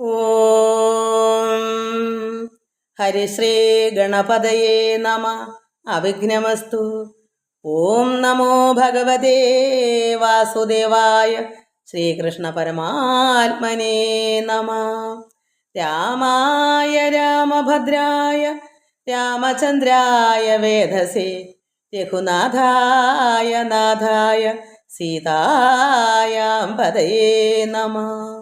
ഓം ഹരിശ്രീ ഗണപതയേ നമ. അവിഘ്നമസ്തു. ഓം നമോ ഭഗവതേ വാസുദേവായ ശ്രീകൃഷ്ണ പരമാത്മനേ നമ. രാമായ രാമഭദ്രായ രാമചന്ദ്രായ വേദസേ. രഘുനാഥായ നാഥായ സീതായാം പതയേ നമ.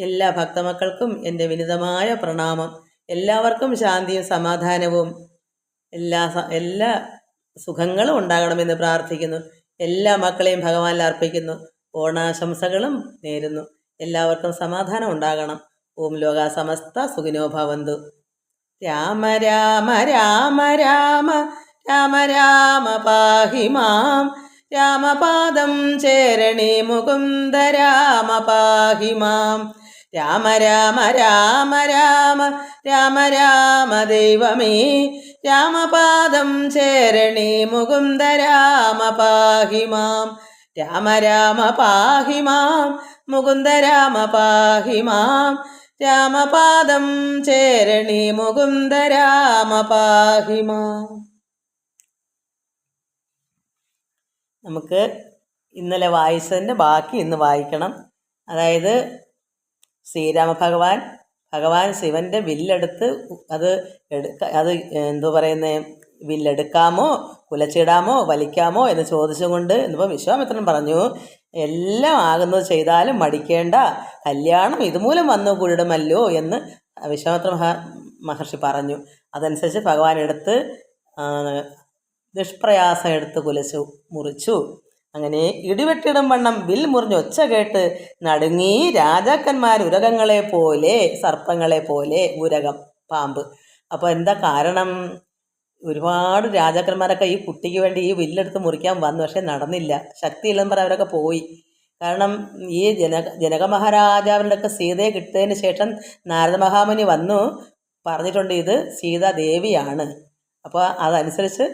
എല്ലാ ഭക്തമക്കൾക്കും എന്റെ വിനിതമായ പ്രണാമം. എല്ലാവർക്കും ശാന്തിയും സമാധാനവും. എല്ലാ എല്ലാ സുഖങ്ങളും ഉണ്ടാകണമെന്ന് പ്രാർത്ഥിക്കുന്നു. എല്ലാ മക്കളെയും ഭഗവാനിൽ അർപ്പിക്കുന്നു. ഓണാശംസകളും നേരുന്നു. എല്ലാവർക്കും സമാധാനം ഉണ്ടാകണം. ഓം ലോക സമസ്ത സുഖിനോ ഭവന്തു. രാമ രാമ രാമ രാമ രാമ രാമ പാഹി മാം. രാമപാദം ചേരണി മുകുന്ദ രാമ പാഹി മാം. രാമ രാമ രാമ രാമ രാമ രാമ ദൈവമേ. രാമപാദം ചേരണേ മുകുന്ദ രാമ പാഹി മാം. രാമ രാമ പാഹി മാം മുകുന്ദ രാമ പാഹി മാം. രാമപാദം ചേരണി മുകുന്ദ രാമ പാഹി മാം. നമുക്ക് ഇന്നലെ വായിച്ചതിന്റെ ബാക്കി ഇന്ന് വായിക്കണം. അതായത് ശ്രീരാമ ഭഗവാൻ ശിവന്റെ വില്ലെടുത്ത് അത് എടുക്ക അത് എന്തോ പറയുന്നേ വില്ലെടുക്കാമോ കുലച്ചിടാമോ വലിക്കാമോ എന്ന് ചോദിച്ചുകൊണ്ട് എന്നിപ്പോൾ വിശ്വാമിത്രൻ പറഞ്ഞു എല്ലാം ആകുന്നത് ചെയ്താലും മടിക്കേണ്ട കല്യാണം ഇതുമൂലം വന്നു കൂടിടുമല്ലോ എന്ന് വിശ്വാമിത്ര മഹ മഹർഷി പറഞ്ഞു. അതനുസരിച്ച് ഭഗവാൻ എടുത്ത് നിഷ്പ്രയാസം എടുത്ത് കുലച്ചു മുറിച്ചു. അങ്ങനെ ഇടിവെട്ടിടും വണ്ണം വിൽ മുറിഞ്ഞ് ഒച്ച കേട്ട് നടുങ്ങി രാജാക്കന്മാർ ഉരകങ്ങളെ പോലെ സർപ്പങ്ങളെ പോലെ ഉരകം പാമ്പ്. അപ്പോൾ എന്താ കാരണം? ഒരുപാട് രാജാക്കന്മാരൊക്കെ ഈ കുട്ടിക്ക് വേണ്ടി ഈ വില്ലെടുത്ത് മുറിക്കാൻ വന്നു പക്ഷെ നടന്നില്ല. ശക്തിയില്ലെന്ന് പറഞ്ഞ് അവരൊക്കെ പോയി. കാരണം ഈ ജനക ജനക മഹാരാജാവിന്റെ ഒക്കെ സീതയെ കിട്ടിയതിന് ശേഷം നാരദ മഹാമുനി വന്നു പറഞ്ഞിട്ടുണ്ട് ഇത് സീതാദേവിയാണ്. അപ്പോൾ അതനുസരിച്ച്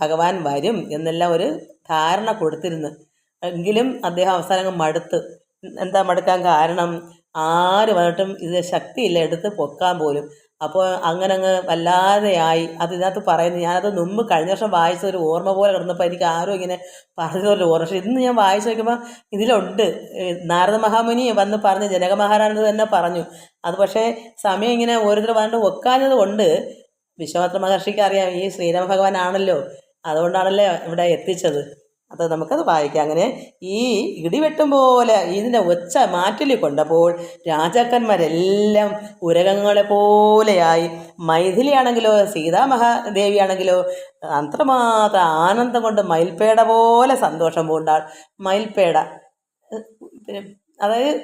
ഭഗവാൻ വരും എന്നെല്ലാം ഒരു ധാരണ കൊടുത്തിരുന്നു. എങ്കിലും അദ്ദേഹം അവസാനം മടുത്ത്. എന്താ മടുക്കാൻ കാരണം? ആര് വന്നിട്ടും ഇത് ശക്തിയില്ല എടുത്ത് പൊക്കാൻ പോലും. അപ്പോൾ അങ്ങനെ അങ്ങ് വല്ലാതെയായി. അത് ഇതിനകത്ത് പറയുന്നു ഞാനത് മുമ്പ് കഴിഞ്ഞ വർഷം വായിച്ച ഒരു ഓർമ്മ പോലെ കിടന്നപ്പോൾ എനിക്ക് ആരും ഇങ്ങനെ പറഞ്ഞൊരു ഓർമ്മ. പക്ഷേ ഇന്ന് ഞാൻ വായിച്ചു നോക്കുമ്പോൾ ഇതിലുണ്ട്. നാരദ മഹാമുനി വന്ന് പറഞ്ഞ് ജനക മഹാരാജ് തന്നെ പറഞ്ഞു. അത് പക്ഷേ സമയം ഇങ്ങനെ ഓരോരുത്തർ പറഞ്ഞിട്ട് ഒക്കാഞ്ഞത് കൊണ്ട് വിശ്വാമിത്ര മഹർഷിക്ക് അറിയാം ഈ ശ്രീരാമ ഭഗവാനാണല്ലോ അതുകൊണ്ടാണല്ലോ ഇവിടെ എത്തിച്ചത്. അത് നമുക്കത് വായിക്കാം. അങ്ങനെ ഈ ഇടിവെട്ടും പോലെ ഇതിന്റെ ഒച്ച മാറ്റലി കൊണ്ടപ്പോൾ രാജാക്കന്മാരെല്ലാം ഉരകങ്ങളെ പോലെയായി. മൈഥിലിയാണെങ്കിലോ സീതാമഹാദേവിയാണെങ്കിലോ അത്രമാത്രം ആനന്ദം കൊണ്ട് മയിൽപ്പേട പോലെ സന്തോഷം പൂണ്ടാൾ. മയിൽപ്പേട അതായത്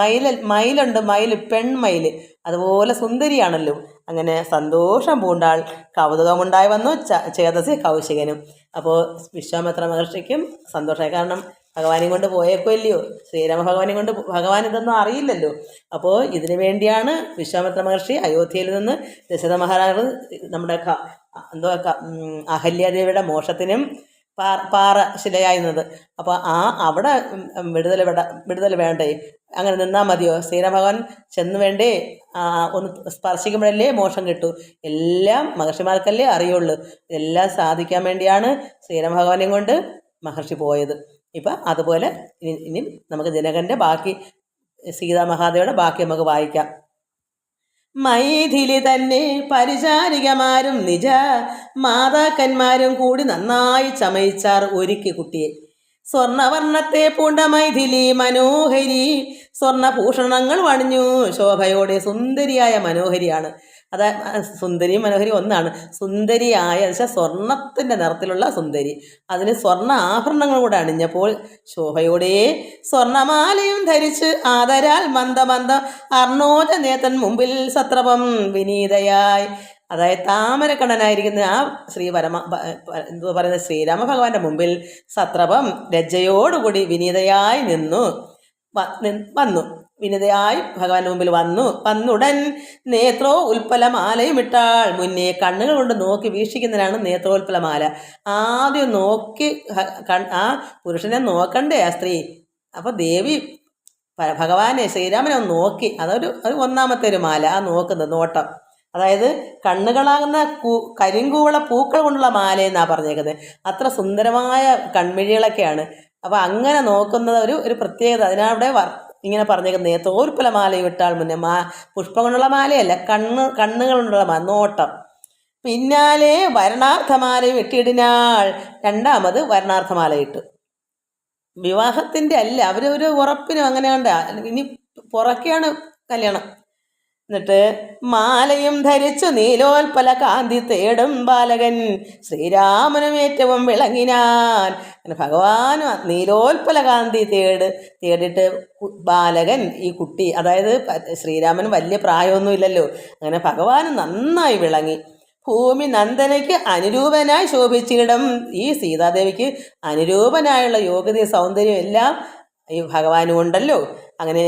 മയിൽ മയിലുണ്ട് മയിൽ പെൺമയിൽ അതുപോലെ സുന്ദരിയാണല്ലോ. അങ്ങനെ സന്തോഷം പൂണ്ടാൾ കൗതുകമുണ്ടായി വന്നു ചേതസി കൗശികനും. അപ്പോൾ വിശ്വാമിത്ര മഹർഷിക്കും സന്തോഷമായി. കാരണം ഭഗവാനെ കൊണ്ട് പോയേക്കോ ഇല്ലയോ ശ്രീരാമ ഭഗവാനെയും കൊണ്ട് ഭഗവാൻ ഇതൊന്നും അറിയില്ലല്ലോ. അപ്പോൾ ഇതിനു വേണ്ടിയാണ് വിശ്വാമിത്ര മഹർഷി അയോധ്യയിൽ നിന്ന് ദശരഥ മഹാരാജ് നമ്മുടെ എന്തോ അഹല്യാദേവിയുടെ മോക്ഷത്തിനും പാ പാറ ശിലയായിരുന്നത് അപ്പോൾ ആ അവിടെ വിടുതൽ വിട വിടുതൽ വേണ്ടേ? അങ്ങനെ നിന്നാൽ മതിയോ? ശ്രീരാമഭഗവാൻ ചെന്ന് വേണ്ടേ? ഒന്ന് സ്പർശിക്കുമ്പോഴല്ലേ മോക്ഷം കിട്ടൂ. എല്ലാം മഹർഷിമാർക്കല്ലേ അറിയുള്ളൂ. ഇതെല്ലാം സാധിക്കാൻ വേണ്ടിയാണ് ശ്രീരാമഭഗവാനെയും കൊണ്ട് മഹർഷി പോയത്. ഇപ്പം അതുപോലെ ഇനി ഇനി നമുക്ക് ജനകന്റെ ബാക്കി സീതാമഹാദേവിയുടെ ബാക്കി നമുക്ക് വായിക്കാം. മൈഥിലി തന്നെ പരിചാരികമാരും നിജ. മാതാക്കന്മാരും കൂടി നന്നായി ചമയിച്ചാർ ഒരുക്കി കുട്ടിയെ. സ്വർണവർണത്തെ പൂണ്ട മൈഥിലി മനോഹരി. സ്വർണഭൂഷണങ്ങൾ വണിഞ്ഞു. ശോഭയോടെ സുന്ദരിയായ മനോഹരിയാണ്. അത് സുന്ദരി മനോഹരി ഒന്നാണ്. സുന്ദരിയായ വെച്ചാൽ സ്വർണത്തിന്റെ നിറത്തിലുള്ള സുന്ദരി. അതിന് സ്വർണ ആഭരണങ്ങൾ കൂടെ അണിഞ്ഞപ്പോൾ ശോഭയോടെ സ്വർണമാലയും ധരിച്ച് ആദരാൽ മന്ദമന്ദ അർണോജ നേതൻ മുമ്പിൽ സത്രപം വിനീതയായി. അതായത് താമരക്കണ്ണനായിരിക്കുന്ന ആ ശ്രീ പരമ എന്തോ പറയുന്നത്? ശ്രീരാമ ഭഗവാന്റെ മുമ്പിൽ സത്രപം ലജ്ജയോടുകൂടി വിനീതയായി നിന്നു. വന്നു. വിനീതയായി ഭഗവാന്റെ മുമ്പിൽ വന്നു. വന്നുടൻ നേത്രോ ഉൽപ്പലമാലയും ഇട്ടാൾ. മുന്നേ കണ്ണുകൾ കൊണ്ട് നോക്കി വീക്ഷിക്കുന്നതിനാണ് നേത്രോൽപ്പലമാല ആദ്യം നോക്കി ആ പുരുഷനെ നോക്കണ്ടേ ആ സ്ത്രീ? അപ്പോൾ ദേവി ഭഗവാനെ ശ്രീരാമനെ ഒന്ന് നോക്കി. അതൊരു ഒരു ഒന്നാമത്തെ ഒരു മാല ആ നോക്കുന്നത് നോട്ടം. അതായത് കണ്ണുകളാകുന്ന കൂ കരിങ്കൂവള പൂക്കൾ കൊണ്ടുള്ള മാല എന്നാ പറഞ്ഞേക്കുന്നത്. അത്ര സുന്ദരമായ കൺമിഴികളൊക്കെയാണ്. അപ്പോൾ അങ്ങനെ നോക്കുന്നത് ഒരു ഒരു പ്രത്യേകത. അതിനവിടെ ഇങ്ങനെ പറഞ്ഞേക്കുന്നത് തോൽപ്പല മാല വിട്ടാൽ മുന്നേ മാ പുഷ്പം കൊണ്ടുള്ള മാലയല്ല കണ്ണ് കണ്ണുകൾ കൊണ്ടുള്ള മാല നോട്ടം. പിന്നാലെ വരണാർത്ഥമാല വെട്ടിയിടിനാൾ രണ്ടാമത് വരണാർത്ഥമാല ഇട്ടു. വിവാഹത്തിന്റെ അല്ല അവരൊരു ഉറപ്പിനും അങ്ങനെ കണ്ട ഇനി പുറക്കെയാണ് കല്യാണം. എന്നിട്ട് മാലയും ധരിച്ചു നീലോൽപ്പല കാന്തി തേടും ബാലകൻ. ശ്രീരാമനും ഏറ്റവും വിളങ്ങിനാൻ. അങ്ങനെ ഭഗവാനും നീലോൽപ്പല കാന്തി തേട് തേടിയിട്ട് ബാലകൻ ഈ കുട്ടി അതായത് ശ്രീരാമന് വലിയ പ്രായമൊന്നുമില്ലല്ലോ അങ്ങനെ ഭഗവാൻ നന്നായി വിളങ്ങി. ഭൂമി നന്ദനയ്ക്ക് അനുരൂപനായി ശോഭിച്ചിടം. ഈ സീതാദേവിക്ക് അനുരൂപനായുള്ള യോഗ്യതയും സൗന്ദര്യവും എല്ലാം ഈ ഭഗവാനും ഉണ്ടല്ലോ അങ്ങനെ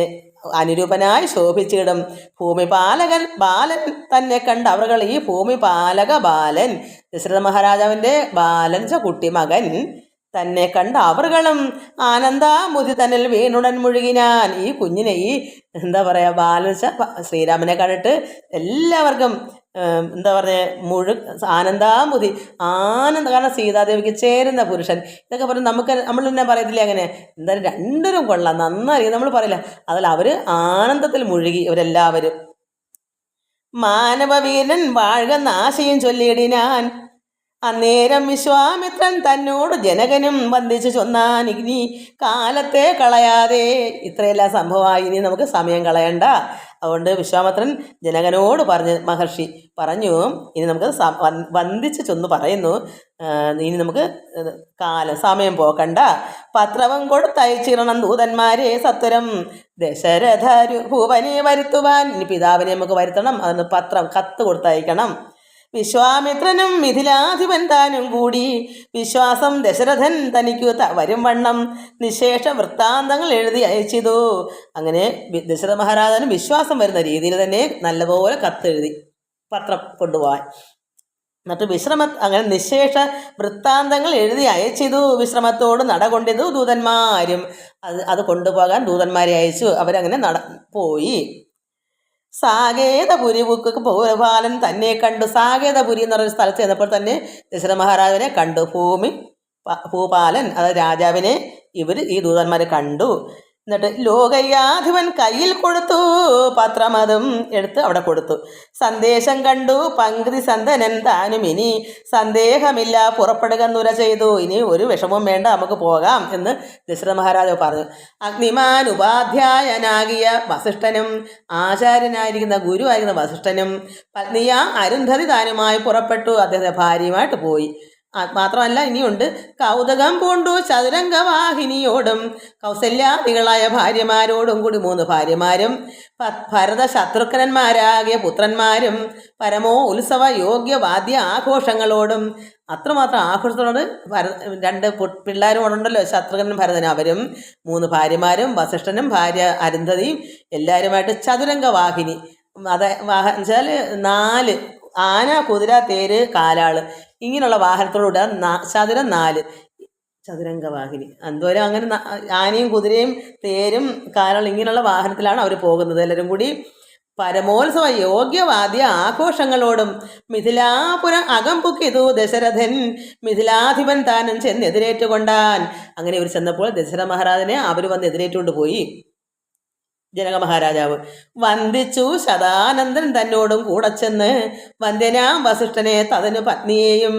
അനുരൂപനായി ശോഭിച്ചിടും. ഭൂമിപാലകൻ ബാലൻ തന്നെ കണ്ട് അവകൾ ഈ ഭൂമിപാലക ബാലൻ. ദശരഥ മഹാരാജാവിന്റെ ബാലൻ കുട്ടിമകൻ. മകൻ തന്നെ കണ്ട അവറുകളും ആനന്ദാമുതി തന്നിൽ വീണുടൻ മുഴുകിനാൻ. ഈ കുഞ്ഞിനെ ഈ എന്താ പറയുക ബാലച്ച ശ്രീരാമനെ കണ്ടിട്ട് എല്ലാവർക്കും എന്താ പറയുക മുഴു ആനന്ദാമുതി ആനന്ദ കാരണം സീതാദേവിക്ക് ചേരുന്ന പുരുഷൻ. ഇതൊക്കെ പറഞ്ഞ് നമുക്ക് നമ്മൾ തന്നെ പറയത്തില്ലേ അങ്ങനെ? എന്തായാലും രണ്ടരും കൊള്ളാം. നന്നായി നമ്മൾ പറയില്ല. അതിൽ അവർ ആനന്ദത്തിൽ മുഴുകി ഇവരെല്ലാവരും. മാനവവീരൻ വാഴുക നാശയും ചൊല്ലിയിടിനാൻ. അന്നേരം വിശ്വാമിത്രൻ തന്നോട് ജനകനും വന്ദിച്ചു ചൊന്നാൻ ഇനി കാലത്തെ കളയാതെ. ഇത്രയെല്ലാം സംഭവമായി. ഇനി നമുക്ക് സമയം കളയണ്ട. അതുകൊണ്ട് വിശ്വാമിത്രൻ ജനകനോട് പറഞ്ഞ് മഹർഷി പറഞ്ഞു ഇനി നമുക്ക് വന്ദിച്ചു ചൊന്ന് പറയുന്നു. ഇനി നമുക്ക് കാല സമയം പോക്കണ്ട. പത്രവും കൊടുത്തയച്ചിരണം ദൂതന്മാരെ സത്വരം. ദശരഥരു ഭൂപനെ വരുത്തുവാൻ. ഇനി പിതാവിനെ നമുക്ക് വരുത്തണം. അതിന് പത്രം കത്ത് കൊടുത്തയക്കണം. വിശ്വാമിത്രനും മിഥിലാധിപൻ താനും കൂടി വിശ്വാസം ദശരഥൻ തനിക്കു വരും വണ്ണം നിശേഷ വൃത്താന്തങ്ങൾ എഴുതി അയച്ചിതു. അങ്ങനെ ദശരഥ മഹാരാജനും വിശ്വാസം വരുന്ന രീതിയിൽ തന്നെ നല്ലപോലെ കത്തെഴുതി പത്രം കൊണ്ടുപോകാൻ എന്നിട്ട് വിശ്രമ അങ്ങനെ നിശേഷ വൃത്താന്തങ്ങൾ എഴുതി അയച്ചിതു. വിശ്രമത്തോട് നടകൊണ്ടിതു ദൂതന്മാരും. അത് അത് കൊണ്ടുപോകാൻ ദൂതന്മാരെ അയച്ചു. അവരങ്ങനെ നട പോയി. സാകേതപുരി ബുക്ക് ഭൂപാലൻ തന്നെ കണ്ടു. സാകേതപുരി എന്ന് പറഞ്ഞൊരു സ്ഥലത്ത് ചെന്നപ്പോൾ തന്നെ ദശരഥ മഹാരാജനെ കണ്ടു. ഭൂമി ഭൂപാലൻ അതായത് രാജാവിനെ ഇവർ ഈ ദൂതന്മാർ കണ്ടു. എന്നിട്ട് ലോകയാധിപൻ കയ്യിൽ കൊടുത്തു. പത്രം അതും എടുത്ത് അവിടെ കൊടുത്തു. സന്ദേശം കണ്ടു. പങ്കുതി സന്തനൻ താനും ഇനി സന്ദേഹമില്ല. പുറപ്പെടുക നുര ചെയ്തു. ഇനി ഒരു വിഷമവും വേണ്ട. നമുക്ക് പോകാം എന്ന് ദശരഥ മഹാരാജാവ് പറഞ്ഞു. അഗ്നിമാൻ ഉപാധ്യായനാകിയ വസിഷ്ഠനും ആചാര്യനായിരിക്കുന്ന ഗുരുവായിരിക്കുന്ന വസിഷ്ഠനും പത്നിയ അരുന്ധതി താനുമായി പുറപ്പെട്ടു. അദ്ദേഹത്തെ ഭാര്യയുമായിട്ട് പോയി. മാത്രമല്ല ഇനിയുണ്ട് കൗതുകം പൂണ്ടു ചതുരംഗവാഹിനിയോടും കൗസല്യാദികളായ ഭാര്യമാരോടും കൂടി മൂന്ന് ഭാര്യമാരും ഭരത ശത്രുഘ്നന്മാരാകിയ പുത്രന്മാരും പരമോ ഉത്സവ യോഗ്യ വാദ്യ ആഘോഷങ്ങളോടും അത്രമാത്രം ആഘോഷത്തോട് ഭര രണ്ട് പിള്ളേരോടുണ്ടല്ലോ ശത്രുഘ്നും ഭരതനും അവരും മൂന്ന് ഭാര്യമാരും വസിഷ്ഠനും ഭാര്യ അരുന്ധതിയും എല്ലാവരുമായിട്ട് ചതുരംഗവാഹിനി. അതെ വാഹ വെച്ചാൽ നാല് ആന കുതിര തേര് കാലാൾ. ഇങ്ങനെയുള്ള വാഹനത്തോടുകൂടെ ചതുരം നാല് ചതുരംഗവാഹിനി എന്തോരം അങ്ങനെ ആനയും കുതിരയും തേരും കാലാളും ഇങ്ങനെയുള്ള വാഹനത്തിലാണ് അവർ പോകുന്നത്. എല്ലാവരും കൂടി പരമോത്സവ യോഗ്യവാദ്യ ആഘോഷങ്ങളോടും മിഥിലാപുരം അകം പുക്കിതു ദശരഥൻ മിഥിലാധിപൻ താനും ചെന്ന് എതിരേറ്റുകൊണ്ടാൻ അങ്ങനെ ഇവർ ചെന്നപ്പോൾ ദശരഥ മഹാരാജനെ അവർ വന്ന് എതിരേറ്റുകൊണ്ട് പോയി. ജനക മഹാരാജാവ് വന്ദിച്ചു ശതാനന്ദൻ തന്നോടും കൂടെ ചെന്ന് വന്ദ്യനാം വസിഷ്ഠനെ തതനു പത്നിയെയും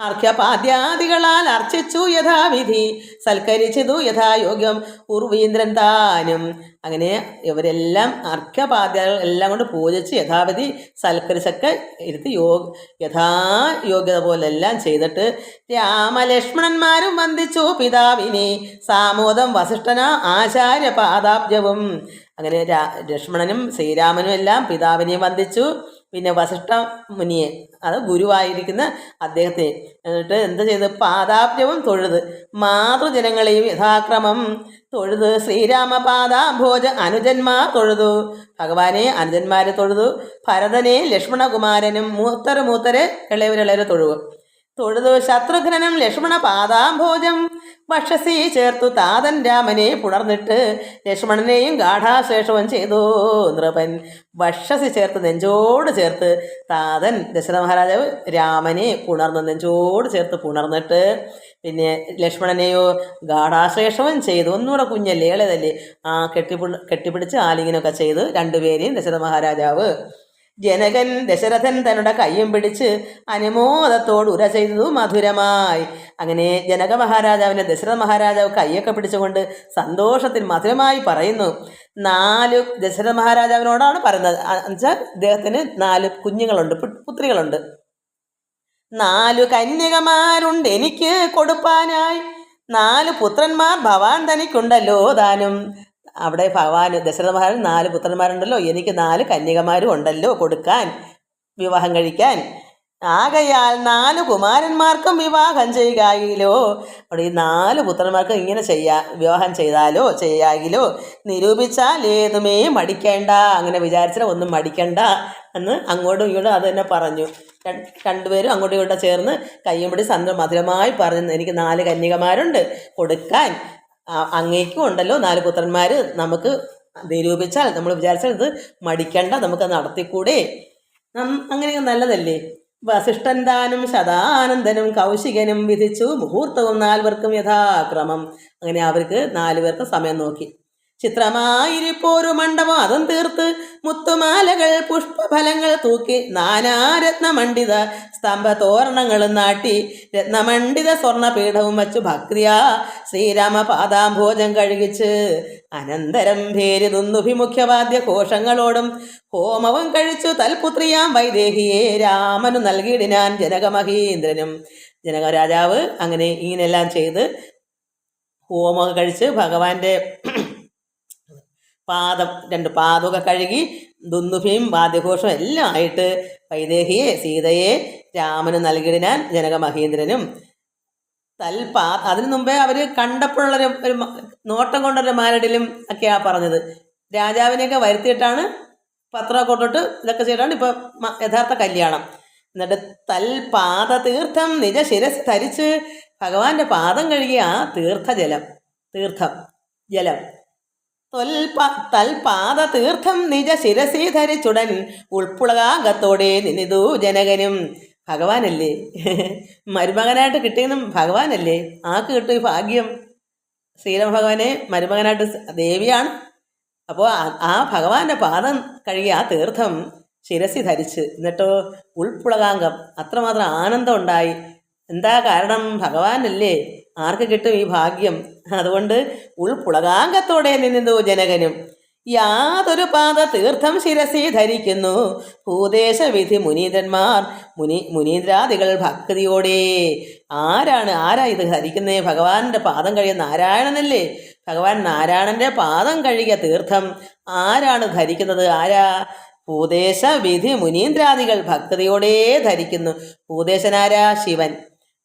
അർഘ്യപാദ്യാദികളാൽ അർച്ചിച്ചു യഥാവിധി. സൽക്കരിച്ചതു യഥായോഗ്യം. ഉർവീന്ദ്രൻ താനും. അങ്ങനെ ഇവരെല്ലാം അർഘ്യപാദ്യകൾ എല്ലാം കൊണ്ട് പൂജിച്ച് യഥാവിധി സൽക്കരിച്ചൊക്കെ ഇരുത്തി യോഗ യഥായോഗ്യത പോലെല്ലാം ചെയ്തിട്ട് രാമലക്ഷ്മണന്മാരും വന്ദിച്ചു. പിതാവിനെ സാമോദം വസിഷ്ഠന ആചാര്യ പാദാബ്ജവും അങ്ങനെ ലക്ഷ്മണനും ശ്രീരാമനും എല്ലാം പിതാവിനെ വന്ദിച്ചു. പിന്നെ വസിഷ്ഠ മുനിയെ അത് ഗുരുവായിരിക്കുന്ന അദ്ദേഹത്തെ. എന്നിട്ട് എന്ത് ചെയ്ത്? പാദാബ്ജവും തൊഴുത്. മാതൃജനങ്ങളെയും യഥാക്രമം തൊഴുത്. ശ്രീരാമ പാദാഭോജ അനുജന്മാർ തൊഴുതു. ഭഗവാനെ അനുജന്മാരെ തൊഴുതു. ഭരതനെ ലക്ഷ്മണകുമാരനും മൂത്തര് മൂത്തരെ ഇളയവരിളയരെ തൊഴുതു. തൊഴുതു ശത്രുഘ്നനും ലക്ഷ്മണ പാദാംഭോജം വക്ഷസി ചേർത്തു താതൻ രാമനെ പുണർന്നിട്ട് ലക്ഷ്മണനെയും ഗാഠാശേഷവും ചെയ്തു. നൃപൻ വക്ഷസി ചേർത്ത് നെഞ്ചോട് ചേർത്ത് താതൻ ദശരഥ മഹാരാജാവ് രാമനെ പുണർന്ന് നെഞ്ചോട് ചേർത്ത് പുണർന്നിട്ട് പിന്നെ ലക്ഷ്മണനെയോ ഗാഠാശേഷവും ചെയ്തു. ഒന്നുകൂടെ കുഞ്ഞല്ലേ ഇളയതല്ലേ ആ കെട്ടിപ്പി കെട്ടിപ്പിടിച്ച് ആലിങ്ങനൊക്കെ ചെയ്ത് രണ്ടുപേരെയും ദശരഥ മഹാരാജാവ് ജനകൻ ദശരഥൻ തന്നുടെ കയ്യും പിടിച്ച് അനുമോദത്തോട് ഉര ചെയ്തു മധുരമായി. അങ്ങനെ ജനക മഹാരാജാവിനെ ദശരഥ മഹാരാജാവ് കൈയൊക്കെ പിടിച്ചുകൊണ്ട് സന്തോഷത്തിൽ മധുരമായി പറയുന്നു. നാല് ദശരഥ മഹാരാജാവിനോടാണ് പറയുന്നത്. എന്നുവെച്ചാൽ ഇദ്ദേഹത്തിന് നാല് കുഞ്ഞുങ്ങളുണ്ട് പുത്രികളുണ്ട്. നാലു കന്യകമാരുണ്ട് എനിക്ക് കൊടുപ്പാനായി. നാല് പുത്രന്മാർ ഭവാൻ തനിക്കുണ്ടല്ലോ താനും. അവിടെ ഭഗവാൻ ദശരഥ മഹാരാജൻ നാല് പുത്രന്മാരുണ്ടല്ലോ. എനിക്ക് നാല് കന്യകമാരും ഉണ്ടല്ലോ കൊടുക്കാൻ വിവാഹം കഴിക്കാൻ. ആകയാൽ നാല് കുമാരന്മാർക്കും വിവാഹം ചെയ്യുകയിലോ അവിടെ ഈ നാല് പുത്രന്മാർക്ക് ഇങ്ങനെ ചെയ്യാ വിവാഹം ചെയ്താലോ ചെയ്യാകിലോ നിരൂപിച്ചാൽ ഏതുമേ മടിക്കേണ്ട അങ്ങനെ വിചാരിച്ചാൽ ഒന്നും മടിക്കണ്ട എന്ന് അങ്ങോട്ടും ഇങ്ങോട്ടും അത് തന്നെ പറഞ്ഞു. രണ്ടുപേരും അങ്ങോട്ടും ഇങ്ങോട്ടും ചേർന്ന് കയ്യും പിടി സന്ത മധുരമായി പറഞ്ഞു എനിക്ക് നാല് കന്യകമാരുണ്ട് കൊടുക്കാൻ. അങ്ങേക്കും ഉണ്ടല്ലോ നാല് പുത്രന്മാർ നമുക്ക് നിരൂപിച്ചാൽ നമ്മൾ വിചാരിച്ചാൽ ഇത് മടിക്കണ്ട നമുക്ക് നടത്തിക്കൂടെ? അങ്ങനെയൊക്കെ നല്ലതല്ലേ? വസിഷ്ഠൻ താനും ശതാനന്ദനും കൗശികനും വിധിച്ചു മുഹൂർത്തവും നാലുപേർക്കും യഥാക്രമം. അങ്ങനെ അവർക്ക് നാലുപേർക്ക് സമയം നോക്കി. ചിത്രമായിരിപ്പോരു മണ്ഡപം അതും തീർത്ത് മുത്തുമാലകൾ പുഷ്പഫലങ്ങൾ തൂക്കി നാനാരത്നമണ്ഡിത സ്തംഭതോരണങ്ങളും നാട്ടി രത്നമണ്ഡിത സ്വർണപീഠവും വച്ചു ഭക്തിയാ ശ്രീരാമ പാദാംഭോജം കഴുകിച്ച് അനന്തരം ഭേരി ദുന്ദുഭിമുഖ്യവാദ്യ ഘോഷങ്ങളോടും ഹോമവും കഴിച്ചു തൽപുത്രിയാം വൈദേഹിയെ രാമനു നൽകിയിടിനാൻ ജനകമഹീന്ദ്രനും. ജനക രാജാവ് അങ്ങനെ ഇങ്ങനെയെല്ലാം ചെയ്ത് ഹോമം കഴിച്ച് ഭഗവാന്റെ പാദം രണ്ട് പാദമൊക്കെ കഴുകി ദുന്ദുഭിയും വാദ്യഘോഷവും എല്ലാം ആയിട്ട് വൈദേഹിയെ സീതയെ രാമന് നൽകിയിടാൻ ജനക മഹേന്ദ്രനും തൽപാ അതിനു മുമ്പേ അവർ കണ്ടപ്പോഴുള്ളൊരു ഒരു നോട്ടം കൊണ്ടൊരു മാരടിലും ഒക്കെയാണ് പറഞ്ഞത്. രാജാവിനെയൊക്കെ വരുത്തിയിട്ടാണ് പത്രമൊക്കെ കൊണ്ടിട്ട് ഇതൊക്കെ ചെയ്തിട്ടാണ് ഇപ്പോൾ യഥാർത്ഥ കല്യാണം. എന്നിട്ട് തൽപാദ തീർത്ഥം നിജ ശിരസ് ധരിച്ച് ഭഗവാന്റെ പാദം കഴുകിയ ആ തീർത്ഥജലം തീർത്ഥം ജലം. തൽപാദ തീർത്ഥം നിജ ശിരസി ധരിച്ചുടൻ ഉൾപ്പുളകാകത്തോടെ നിന്നിതു ജനകനും. ഭഗവാനല്ലേ? മരുമകനായിട്ട് കിട്ടിയതും ഭഗവാനല്ലേ? ആർക്ക് കിട്ടും ഭാഗ്യം? ശ്രീരാമ ഭഗവാനെ മരുമകനായിട്ട് ദേവിയാണ്. അപ്പോൾ ആ ഭഗവാന്റെ പാദം കഴുകിയ ആ തീർത്ഥം ശിരസി ധരിച്ച്. എന്നിട്ടോ ഉൾപ്പുളകാംഗം. അത്രമാത്രം ആനന്ദം ഉണ്ടായി. എന്താ കാരണം? ഭഗവാനല്ലേ? ആർക്ക് കിട്ടും ഈ ഭാഗ്യം? അതുകൊണ്ട് ഉൾപുളകാംഗത്തോടെ നിന്നു ജനകനും. യാതൊരു പാത തീർത്ഥം ശിരസി ധരിക്കുന്നു. ഭൂദേശവിധി മുനീന്ദ്രന്മാർ മുനി മുനീന്ദ്രാദികൾ ഭക്തിയോടെ. ആരാണ് ആരാ ഇത് ധരിക്കുന്നത് ഭഗവാന്റെ പാദം കഴിയ നാരായണനല്ലേ? ഭഗവാൻ നാരായണന്റെ പാദം കഴുകിയ തീർത്ഥം ആരാണ് ധരിക്കുന്നത്? ആരാ? ഭൂദേശ വിധി മുനീന്ദ്രാദികൾ ഭക്തിയോടെ ധരിക്കുന്നു. ഭൂദേശനാരാ? ശിവൻ.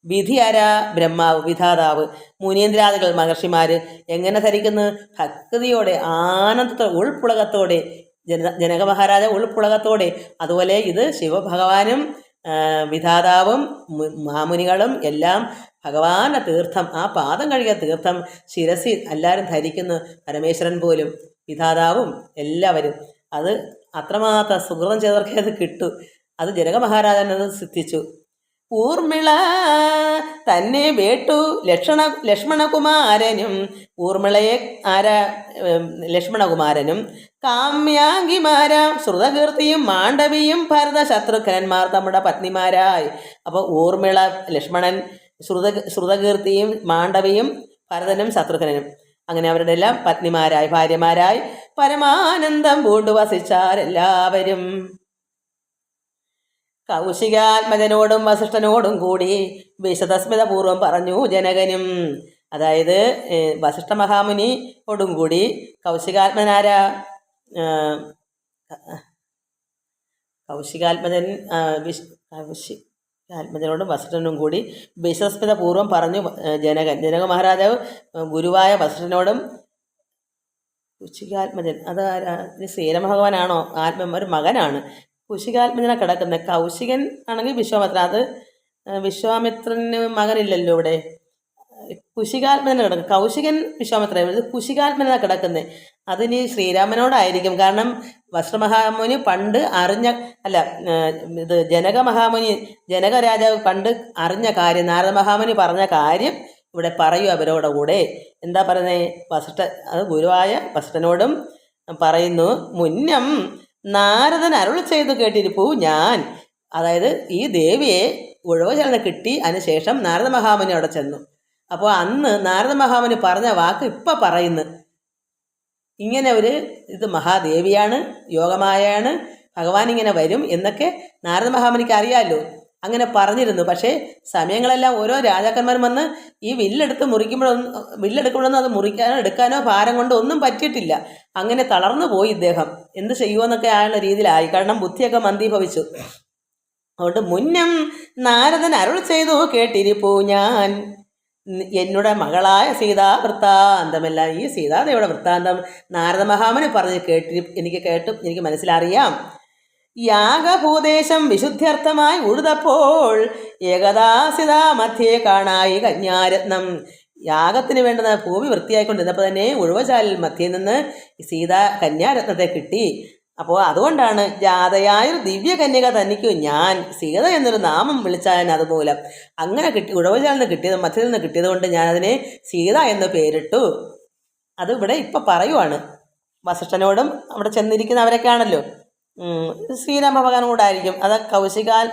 വിധി ആരാ ബ്രഹ്മാവ് വിധാതാവ് മുനീന്ദ്രാദികൾ മഹർഷിമാര് എങ്ങനെ ധരിക്കുന്നു? ഭക്തിയോടെ ആനന്ദത്തോടെ ഉൾപ്പുളകത്തോടെ ജന ജനക മഹാരാജ ഉൾപ്പുളകത്തോടെ അതുപോലെ ഇത് ശിവഭഗവാനും വിധാതാവും മാമുനികളും എല്ലാം ഭഗവാന്റെ തീർത്ഥം ആ പാദം കഴുകിയ തീർത്ഥം ശിരസി എല്ലാവരും ധരിക്കുന്നു. പരമേശ്വരൻ പോലും വിധാതാവും എല്ലാവരും. അത് അത്രമാത്രം സുഹൃതം ചെയ്തവർക്കേ അത് കിട്ടു. അത് ജനക മഹാരാജൻ അത് സിദ്ധിച്ചു. ഊർമിള. തന്നെ വേട്ടു ലക്ഷണ ലക്ഷ്മണകുമാരനും. ഊർമിളയെ ആരാ ലക്ഷ്മണകുമാരനും. കാമ്യാംഗിമാരാം ശ്രുതകീർത്തിയും മാണ്ഡവിയും ഭരത ശത്രുഘ്നന്മാർ നമ്മുടെ പത്നിമാരായി. അപ്പോൾ ഊർമിള ലക്ഷ്മണൻ ശ്രുത ശ്രുതകീർത്തിയും മാണ്ഡവിയും ഭരതനും ശത്രുഘ്നനും. അങ്ങനെ അവരുടെ എല്ലാം പത്നിമാരായി ഭാര്യമാരായി. പരമാനന്ദം പൂണ്ടു വസിച്ചാരെല്ലാവരും. കൗശികാത്മജനോടും വസിഷ്ഠനോടും കൂടി വിശദസ്മിതപൂർവം പറഞ്ഞു ജനകനും. അതായത് വസിഷ്ഠ മഹാമുനിയോടും കൂടി കൗശികാത്മനാര കൗശികാത്മജൻ കൗശികാത്മജനോടും വസിഷ്ഠനും കൂടി വിശദസ്മിതപൂർവം പറഞ്ഞു ജനകൻ. ജനക മഹാരാജാവ് ഗുരുവായ വസിഷ്ഠനോടും കൗശികാത്മജൻ ഇത് ശ്രീരമഭഗവാനാണോ? ആത്മ ഒരു മകനാണ്. കുശികാത്മജനെ കിടക്കുന്നത്. കൗശികൻ ആണെങ്കിൽ വിശ്വാമിത്ര അത് വിശ്വാമിത്രന് മകനില്ലല്ലോ ഇവിടെ. കുശികാത്മജന കിടക്കും കൗശികൻ വിശ്വാമിത്രൻ ഇത് കുശികാത്മന കിടക്കുന്നത് അതിനി ശ്രീരാമനോടായിരിക്കും. കാരണം വസ്ത്രമഹാമുനി പണ്ട് അറിഞ്ഞ അല്ല ഇത് ജനക മഹാമുനി ജനക രാജാവ് പണ്ട് അറിഞ്ഞ കാര്യം നാരദ മഹാമുനി പറഞ്ഞ കാര്യം ഇവിടെ പറയൂ അവരോട് കൂടെ. എന്താ പറയുന്നത് വസിഷ്ഠ അത് ഗുരുവായ വസിഷ്ഠനോടും പറയുന്നു. മുന്നം നാരദൻ അരുൾ ചെയ്തു കേട്ടിരിപ്പൂ ഞാൻ. അതായത് ഈ ദേവിയെ ഉഴവചലന കിട്ടി അതിനുശേഷം നാരദ മഹാമുനി അവിടെ ചെന്നു. അപ്പോൾ അന്ന് നാരദ മഹാമുനി പറഞ്ഞ വാക്ക് ഇപ്പം പറയുന്നു. ഇങ്ങനെ ഒരു ഇത് മഹാദേവിയാണ് യോഗമായാണ് ഭഗവാൻ ഇങ്ങനെ വരും എന്നൊക്കെ നാരദ മഹാമുനിക്ക് അറിയാമല്ലോ അങ്ങനെ പറഞ്ഞിരുന്നു. പക്ഷേ സമയങ്ങളെല്ലാം ഓരോ രാജാക്കന്മാരും വന്ന് ഈ വില്ലെടുത്ത് മുറിക്കുമ്പോഴൊന്നും വില്ലെടുക്കുമ്പോഴൊന്നും അത് മുറിക്കാനോ എടുക്കാനോ ഭാരം കൊണ്ട് ഒന്നും പറ്റിയിട്ടില്ല. അങ്ങനെ തളർന്നു പോയി ഇദ്ദേഹം. എന്ത് ചെയ്യുമെന്നൊക്കെ ആയുള്ള രീതിയിലായി. കാരണം ബുദ്ധിയൊക്കെ മന്ദീഭവിച്ചു. അതുകൊണ്ട് മുന്നം നാരദൻ അരുൾ ചെയ്തു. കേട്ടിരിപ്പൂ ഞാൻ. എന്നുടെ മകളായ സീതാ വൃത്താന്തമല്ല ഈ സീതാദേവിയുടെ വൃത്താന്തം നാരദ മഹാമന് പറഞ്ഞ് കേട്ടി എനിക്ക് കേട്ടും എനിക്ക് മനസ്സിലറിയാം. യാഗഭൂദേശം വിശുദ്ധ്യർത്ഥമായി ഉഴുതപ്പോൾ ഏകദാസിതാ മധ്യേ കാണായി കന്യാരത്നം. യാഗത്തിന് വേണ്ടുന്ന ഭൂമി വൃത്തിയായിക്കൊണ്ടിരുന്നപ്പോൾ തന്നെ ഉഴുവചാലിൽ മധ്യയിൽ നിന്ന് സീത കന്യാരത്നത്തെ കിട്ടി. അപ്പോൾ അതുകൊണ്ടാണ് ജാതയായൊരു ദിവ്യകന്യക തനിക്കു ഞാൻ സീത എന്നൊരു നാമം വിളിച്ചാൽ അതുമൂലം. അങ്ങനെ കിട്ടി ഉഴവചാലിൽ നിന്ന് കിട്ടിയത് മധ്യത്തിൽ നിന്ന് കിട്ടിയത് കൊണ്ട് ഞാനതിനെ സീത എന്ന് പേരിട്ടു. അത് ഇവിടെ ഇപ്പം പറയുവാണ്. വസിഷ്ഠനോടും അവിടെ ചെന്നിരിക്കുന്നവരൊക്കെയാണല്ലോ. ഉം, ശ്രീരാമ ഭഗവാനും കൂടെ ആയിരിക്കും. അത് കൗശികാൽ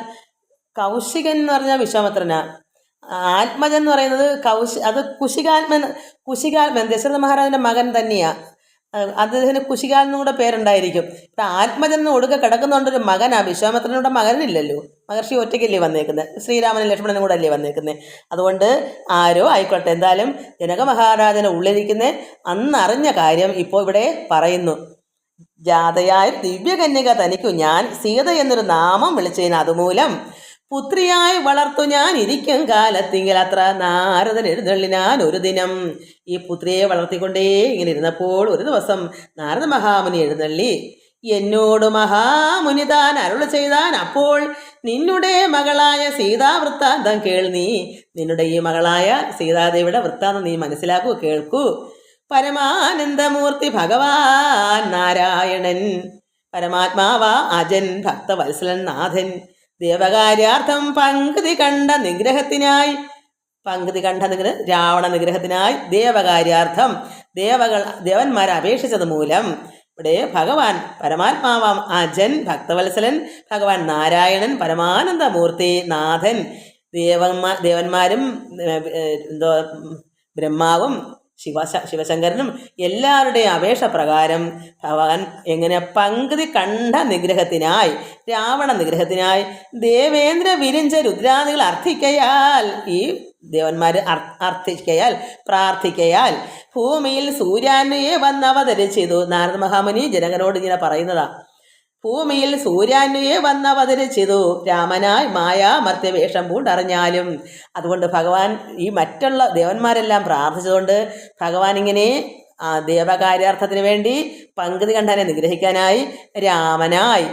കൗശികൻ എന്ന് പറഞ്ഞാൽ വിശ്വാമിത്രനാ. ആത്മജൻ എന്ന് പറയുന്നത് കൗശി അത് കുശികാത്മൻ കുശികാത്മൻ ദശരഥ മഹാരാജന്റെ മകൻ തന്നെയാ. അഹ് അദ്ദേഹത്തിന് കുശികാൽ എന്നും കൂടെ പേരുണ്ടായിരിക്കും. ഇപ്പം ആത്മജൻ എന്ന് ഒടുക്ക കിടക്കുന്നുണ്ടൊരു മകനാണ് വിശ്വാമിത്രനോട് മകനില്ലല്ലോ. മഹർഷി ഒറ്റയ്ക്കല്ലേ വന്നേക്കുന്നത് ശ്രീരാമനും ലക്ഷ്മണനും കൂടെ അല്ലേ വന്നേക്കുന്നത് അതുകൊണ്ട് ആരോ ആയിക്കോട്ടെ. എന്തായാലും ജനക മഹാരാജനെ ഉള്ളിരിക്കുന്ന അന്നറിഞ്ഞ കാര്യം ഇപ്പോൾ ഇവിടെ പറയുന്നു. ജാതയായ ദിവ്യകന്യക തനിക്കു ഞാൻ സീത എന്നൊരു നാമം വിളിച്ചതിന് അതുമൂലം പുത്രിയായി വളർത്തു ഞാൻ ഇരിക്കും കാലത്തിങ്കിൽ അത്ര നാരദൻ എഴുന്നള്ളിനാൻ ഒരു ദിനം. ഈ പുത്രിയെ വളർത്തിക്കൊണ്ടേ ഇങ്ങനെ ഇരുന്നപ്പോൾ ഒരു ദിവസം നാരദ മഹാമുനി എഴുന്നള്ളി എന്നോട് മഹാമുനി താൻ അരുൾ ചെയ്താൻ അപ്പോൾ നിന്നുടെ മകളായ സീതാ വൃത്താന്തം കേൾ നീ. നിന്നുടെ ഈ മകളായ സീതാദേവിയുടെ വൃത്താന്തം നീ മനസ്സിലാക്കൂ കേൾക്കൂ. പരമാനന്ദമൂർത്തി ഭഗവാൻ നാരായണൻ പരമാത്മാവ അജൻ ഭക്തവത്സലൻ നാഥൻ ദേവകാര്യാർത്ഥം പങ്കുതി കണ്ട നിഗ്രഹത്തിനായി പങ്കുതി കണ്ട നിഗ്രഹ രാവണ നിഗ്രഹത്തിനായി ദേവകാര്യാർത്ഥം ദേവകൾ ദേവന്മാരെ അപേക്ഷിച്ചത് മൂലം ഇവിടെ ഭഗവാൻ പരമാത്മാവാം അജൻ ഭക്തവത്സലൻ ഭഗവാൻ നാരായണൻ പരമാനന്ദമൂർത്തി നാഥൻ. ദേവന്മാ ദേവന്മാരും എന്തോ ബ്രഹ്മാവും ശിവ ശിവശങ്കരനും എല്ലാവരുടെയും അപേക്ഷ പ്രകാരം ഭഗവാൻ എങ്ങനെ പങ്കുതി കണ്ട നിഗ്രഹത്തിനായി രാവണ നിഗ്രഹത്തിനായി ദേവേന്ദ്ര വിരിഞ്ച രുദ്രാദികൾ അർത്ഥിക്കയാൽ ഈ ദേവന്മാർ അർത്ഥിക്കയാൽ പ്രാർത്ഥിക്കയാൽ ഭൂമിയിൽ സൂര്യാന്വയെ വന്ന് അവതരിച്ചിതു. നാരദ മഹാമുനി ജനകനോട് ഇങ്ങനെ പറയുന്നതാ ഭൂമിയിൽ സൂര്യാന്വയെ വന്ന് അവതരിച്ചിതു രാമനായി മായാ വേഷം പൂണ്ടറിഞ്ഞാലും. അതുകൊണ്ട് ഭഗവാൻ ഈ മറ്റുള്ള ദേവന്മാരെല്ലാം പ്രാർത്ഥിച്ചതുകൊണ്ട് ഭഗവാൻ ഇങ്ങനെ ആ ദേവകാര്യാർത്ഥത്തിന് വേണ്ടി പങ്കുതി കണ്ഠനെ നിഗ്രഹിക്കാനായി രാമനായി.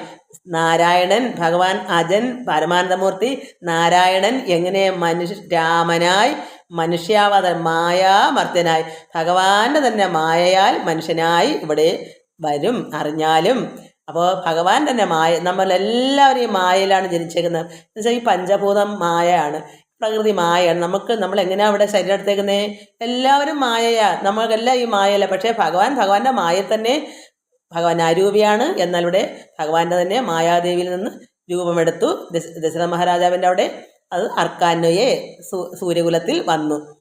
നാരായണൻ ഭഗവാൻ അജൻ പരമാനന്ദമൂർത്തി നാരായണൻ എങ്ങനെ മനുഷ്യ രാമനായി മനുഷ്യാവത മായാമർത്യനായി ഭഗവാന്റെ തന്നെ മായയാൽ മനുഷ്യനായി ഇവിടെ വരും അറിഞ്ഞാലും. അപ്പോൾ ഭഗവാൻ തന്നെ മായ നമ്മളെല്ലാവരെയും മായയിലാണ് ജനിച്ചേക്കുന്നത്. എന്നുവെച്ചാൽ ഈ പഞ്ചഭൂതം മായയാണ് പ്രകൃതി മായയാണ്. നമുക്ക് നമ്മൾ എങ്ങനെയാണ് അവിടെ ശരീരം എടുത്തേക്കുന്നത് എല്ലാവരും മായയാ. നമ്മൾക്കെല്ലാം ഈ മായയല്ല. പക്ഷേ ഭഗവാൻ ഭഗവാന്റെ മായ തന്നെ ഭഗവാൻ അരൂപിയാണ്. എന്നാൽ ഇവിടെ ഭഗവാന്റെ തന്നെ മായാദേവിയിൽ നിന്ന് രൂപമെടുത്തു. ദശ ദശരഥ മഹാരാജാവിന്റെ അവിടെ അത് അർക്കാന്വയെ സൂ സൂര്യകുലത്തിൽ വന്നു.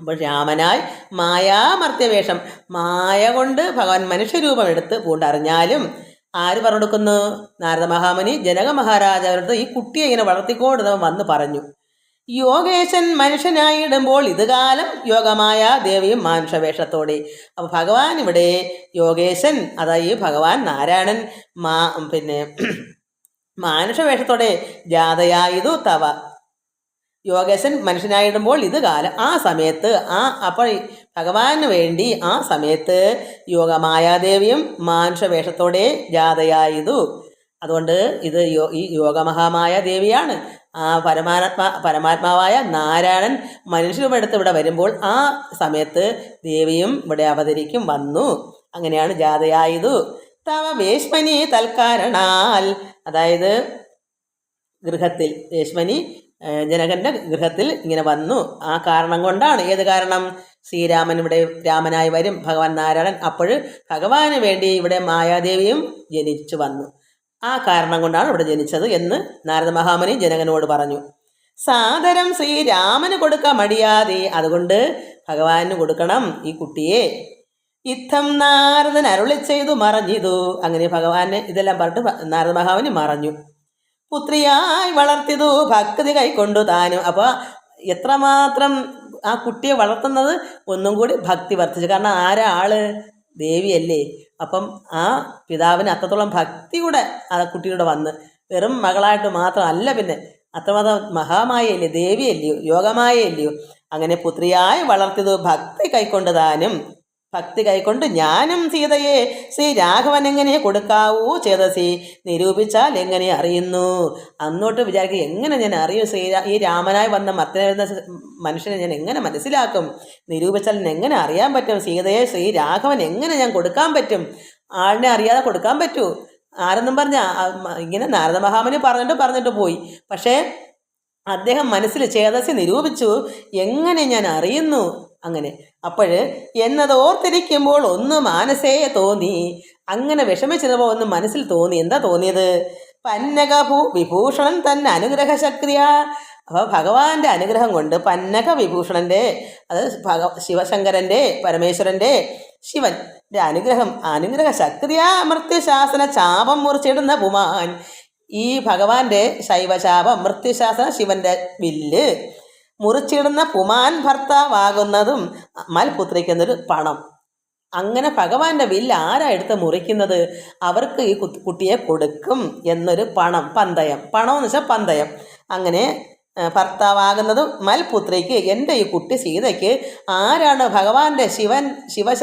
അപ്പോൾ രാമനായി മായാമർത്യവേഷം. മായ കൊണ്ട് ഭഗവാൻ മനുഷ്യരൂപം എടുത്ത് പൂണ്ടറിഞ്ഞാലും ആര് പറഞ്ഞു കൊടുക്കുന്നു നാരദ മഹാമുനി ജനക മഹാരാജാവിനടുത്ത് ഈ കുട്ടിയെ ഇങ്ങനെ വളർത്തിക്കൊണ്ട് വന്ന് പറഞ്ഞു യോഗേശൻ മനുഷ്യനായിടുമ്പോൾ ഇത് കാലം യോഗമായ ദേവിയും മാനുഷവേഷത്തോടെ. അപ്പോൾ ഭഗവാൻ ഇവിടെ യോഗേശൻ അതായത് ഭഗവാൻ നാരായണൻ മാ പിന്നെ മാനുഷവേഷത്തോടെ ജാതയായതു തവ. യോഗേശൻ മനുഷ്യനായിടുമ്പോൾ ഇത് കാലം ആ സമയത്ത് ആ അപ്പോൾ ഭഗവാന് വേണ്ടി ആ സമയത്ത് യോഗമായാദേവിയും മാനുഷവേഷത്തോടെ ജാതയായതു. അതുകൊണ്ട് ഇത് യോ ഈ യോഗമഹാമായ ദേവിയാണ്. ആ പരമാത്മാ പരമാത്മാവായ നാരായണൻ മനുഷ്യരുമെടുത്ത് ഇവിടെ വരുമ്പോൾ ആ സമയത്ത് ദേവിയും ഇവിടെ അവതരിക്കും വന്നു. അങ്ങനെയാണ് ജാതയായതു. തവ വേശ്മനി തൽക്കാരണാൽ. അതായത് ഗൃഹത്തിൽ ഏഹ്, ജനകന്റെ ഗൃഹത്തിൽ ഇങ്ങനെ വന്നു. ആ കാരണം കൊണ്ടാണ്. ഏത് കാരണം? ശ്രീരാമൻ ഇവിടെ രാമനായി വരും. ഭഗവാൻ നാരായണൻ അപ്പോൾ ഭഗവാന് വേണ്ടി ഇവിടെ മായാദേവിയും ജനിച്ചു വന്നു. ആ കാരണം കൊണ്ടാണ് ഇവിടെ ജനിച്ചത് എന്ന് നാരദ മഹാമുനി ജനകനോട് പറഞ്ഞു. സാദരം ശ്രീരാമന് കൊടുക്കാൻ മടിയാതെ അതുകൊണ്ട് ഭഗവാന് കൊടുക്കണം ഈ കുട്ടിയെ. ഇത്തം നാരദൻ അരുളി ചെയ്തു മറഞ്ഞിതു. അങ്ങനെ ഭഗവാന് ഇതെല്ലാം പറഞ്ഞിട്ട് നാരദ മഹാമുനി മറഞ്ഞു. പുത്രിയായി വളർത്തിയതു ഭക്തി കൈക്കൊണ്ടു താനും. അപ്പോൾ എത്രമാത്രം ആ കുട്ടിയെ വളർത്തുന്നത് ഒന്നും കൂടി ഭക്തി വർദ്ധിച്ചു. കാരണം ആരാൾ ദേവിയല്ലേ. അപ്പം ആ പിതാവിന് അത്രത്തോളം ഭക്തി കൂടെ ആ കുട്ടിയുടെ വന്ന് വെറും മകളായിട്ട് മാത്രമല്ല പിന്നെ അത്രമാത്രം മഹാമായല്ലേ ദേവിയല്ലയോ യോഗമായല്ലയോ അങ്ങനെ പുത്രിയായി വളർത്തിയത് ഭക്തി കൈക്കൊണ്ട് താനും ഭക്തി കൈക്കൊണ്ട് ഞാനും സീതയെ ശ്രീ രാഘവൻ എങ്ങനെ കൊടുക്കാവൂ ചേതസി? നിരൂപിച്ചാൽ എങ്ങനെ അറിയുന്നു? അന്നോട്ട് വിചാരിക്കുക എങ്ങനെ ഞാൻ അറിയും? ശ്രീ ഈ രാമനായി വന്ന മത്തനെഴുന്ന മനുഷ്യനെ ഞാൻ എങ്ങനെ മനസ്സിലാക്കും? നിരൂപിച്ചാൽ എങ്ങനെ അറിയാൻ പറ്റും? സീതയെ ശ്രീ രാഘവൻ എങ്ങനെ ഞാൻ കൊടുക്കാൻ പറ്റും? ആളിനെ അറിയാതെ കൊടുക്കാൻ പറ്റൂ? ആരെന്നും പറഞ്ഞ ഇങ്ങനെ നാരദ മഹാമനി പറഞ്ഞിട്ട് പറഞ്ഞിട്ട് പോയി. പക്ഷേ അദ്ദേഹം മനസ്സിൽ ചേതസി നിരൂപിച്ചു. എങ്ങനെ ഞാൻ അറിയുന്നു? അങ്ങനെ അപ്പോൾ എന്നത് ഓർത്തിരിക്കുമ്പോൾ ഒന്ന് മാനസേ തോന്നി. അങ്ങനെ വിഷമിച്ചപ്പോൾ ഒന്ന് മനസ്സിൽ തോന്നി. എന്താ തോന്നിയത്? പന്നകഭൂ വിഭൂഷണൻ തന്നെ അനുഗ്രഹ ശക്തിയാ അപ്പോൾ ഭഗവാന്റെ അനുഗ്രഹം കൊണ്ട് പന്നക വിഭൂഷണന്റെ അത് ഭഗ ശിവശങ്കരന്റെ പരമേശ്വരന്റെ ശിവന്റെ അനുഗ്രഹം അനുഗ്രഹ ശക്തിയാ മൃത്യുശാസന ചാപം മുറിച്ചിടുന്ന പുമാൻ ഈ ഭഗവാന്റെ ശൈവശാപം മൃത്യുശാസന ശിവന്റെ വില്ല്. മുറിച്ചിടുന്ന പുമാൻ ഭർത്താവാകുന്നതും മൽപുത്രിക്കുന്നൊരു പണം. അങ്ങനെ ഭഗവാന്റെ വില്ല് ആരാ എടുത്ത് മുറിക്കുന്നത്? അവർക്ക് ഈ കുട്ടിയെ കൊടുക്കും എന്നൊരു പണം പന്തയം. പണം എന്ന് വെച്ചാൽ പന്തയം. അങ്ങനെ ഭർത്താവാകുന്നതും മൽപുത്രിക്ക് എന്റെ ഈ കുട്ടി സീതയ്ക്ക് ആരാണ് ഭഗവാന്റെ ശിവൻ ശിവ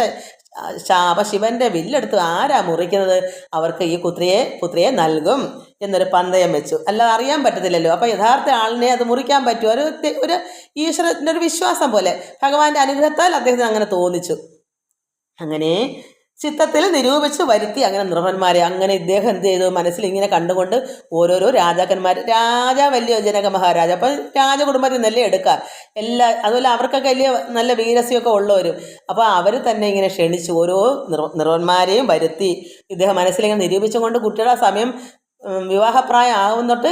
ശാപ ശിവന്റെ വില്ലെടുത്ത് ആരാ മുറിക്കുന്നത്? അവർക്ക് ഈ കുത്രിയെ പുത്രിയെ നൽകും എന്നൊരു പന്തയം വെച്ചു. അല്ലാതെ അറിയാൻ പറ്റത്തില്ലല്ലോ. അപ്പോൾ യഥാർത്ഥ ആളിനെ അത് മുറിക്കാൻ പറ്റുമോ? ഒരു ഒരു ഈശ്വരത്തിന്റെ ഒരു വിശ്വാസം പോലെ ഭഗവാന്റെ അനുഗ്രഹത്താൽ അദ്ദേഹത്തിന് അങ്ങനെ തോന്നിച്ചു. അങ്ങനെ ചിത്തത്തിൽ നിരൂപിച്ച് വരുത്തി അങ്ങനെ നൃപന്മാരെ അങ്ങനെ ഇദ്ദേഹം എന്ത് ചെയ്തു? മനസ്സിൽ ഇങ്ങനെ കണ്ടുകൊണ്ട് ഓരോരോ രാജാക്കന്മാർ രാജ വലിയ ജനക മഹാരാജ. അപ്പം രാജകുടുംബത്തിൽ നിന്നല്ലേ എടുക്കുക. എല്ലാ അതുപോലെ അവർക്കൊക്കെ വലിയ നല്ല വീരസ്യമൊക്കെ ഉള്ളവരും. അപ്പോൾ അവർ തന്നെ ഇങ്ങനെ ക്ഷണിച്ചു. ഓരോ നിർ നിർവന്മാരെയും വരുത്തി. ഇദ്ദേഹം മനസ്സിലിങ്ങനെ നിരൂപിച്ചുകൊണ്ട് കുട്ടിയുടെ സമയം വിവാഹപ്രായം ആകുന്നൊട്ട്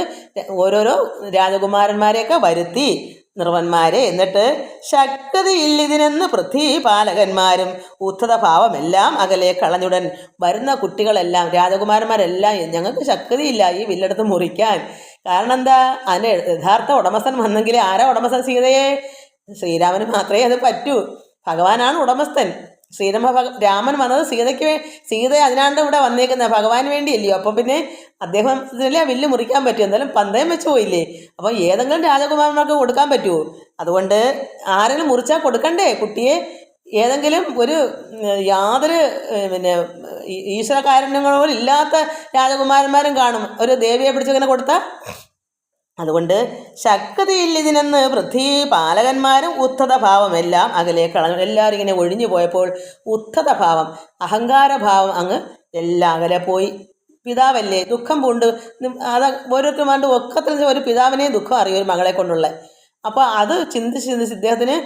ഓരോരോ രാജകുമാരന്മാരെയൊക്കെ വരുത്തി. നിർവന്മാരെ എന്നിട്ട് ശക്തിയില്ലിതിനെന്ന് പൃഥ്വി പാലകന്മാരും ഉദ്ധത ഭാവമെല്ലാം അകലെ കളഞ്ഞുടൻ വരുന്ന കുട്ടികളെല്ലാം രാജകുമാരന്മാരെല്ലാം ഞങ്ങൾക്ക് ശക്തിയില്ല ഈ വില്ലെടുത്ത് മുറിക്കാൻ. കാരണം എന്താ അതിന്റെ യഥാർത്ഥ ഉടമസ്ഥൻ വന്നെങ്കിൽ ആരാ ഉടമസ്ഥൻ സീതയെ? ശ്രീരാമന് മാത്രമേ അത് പറ്റൂ. ഭഗവാനാണ് ഉടമസ്ഥൻ. ശ്രീരാമ ഭഗ രാമൻ വന്നത് സീതയ്ക്ക് സീത അതിനാണ്ട് ഇവിടെ വന്നേക്കുന്നത് ഭഗവാന് വേണ്ടിയല്ലയോ അപ്പം പിന്നെ അദ്ദേഹം ഇതിലെ വില്ല് മുറിക്കാൻ പറ്റും എന്തായാലും പന്തയം വെച്ച് പോയില്ലേ? അപ്പം ഏതെങ്കിലും രാജകുമാരന്മാർക്ക് കൊടുക്കാൻ പറ്റുമോ അതുകൊണ്ട് ആരെങ്കിലും മുറിച്ചാൽ കൊടുക്കണ്ടേ? കുട്ടിയെ ഏതെങ്കിലും ഒരു യാതൊരു പിന്നെ ഈശ്വരകാരുണ്യങ്ങളോ ഇല്ലാത്ത രാജകുമാരന്മാരും കാണും. ഒരു ദേവിയെ പിടിച്ചിങ്ങനെ കൊടുത്താൽ അതുകൊണ്ട് ശക്തിയില്ലിതിനെന്ന് പൃഥ്വി പാലകന്മാരും ഉദ്ധതഭാവമെല്ലാം അകലെ കളഞ്ഞു എല്ലാവരും ഇങ്ങനെ ഒഴിഞ്ഞു പോയപ്പോൾ ഉദ്ധതഭാവം അഹങ്കാരഭാവം അങ്ങ് എല്ലാം അകലെ പോയി. പിതാവല്ലേ ദുഃഖം പൂണ്ട്. അത് ഓരോരുത്തരും കണ്ട് ഒക്കത്തിൽ ഒരു പിതാവിനെ ദുഃഖം അറിയും ഒരു മകളെ കൊണ്ടുള്ള. അപ്പോൾ അത് ചിന്തിച്ച് ചിന്തിച്ച് ഇദ്ദേഹത്തിന്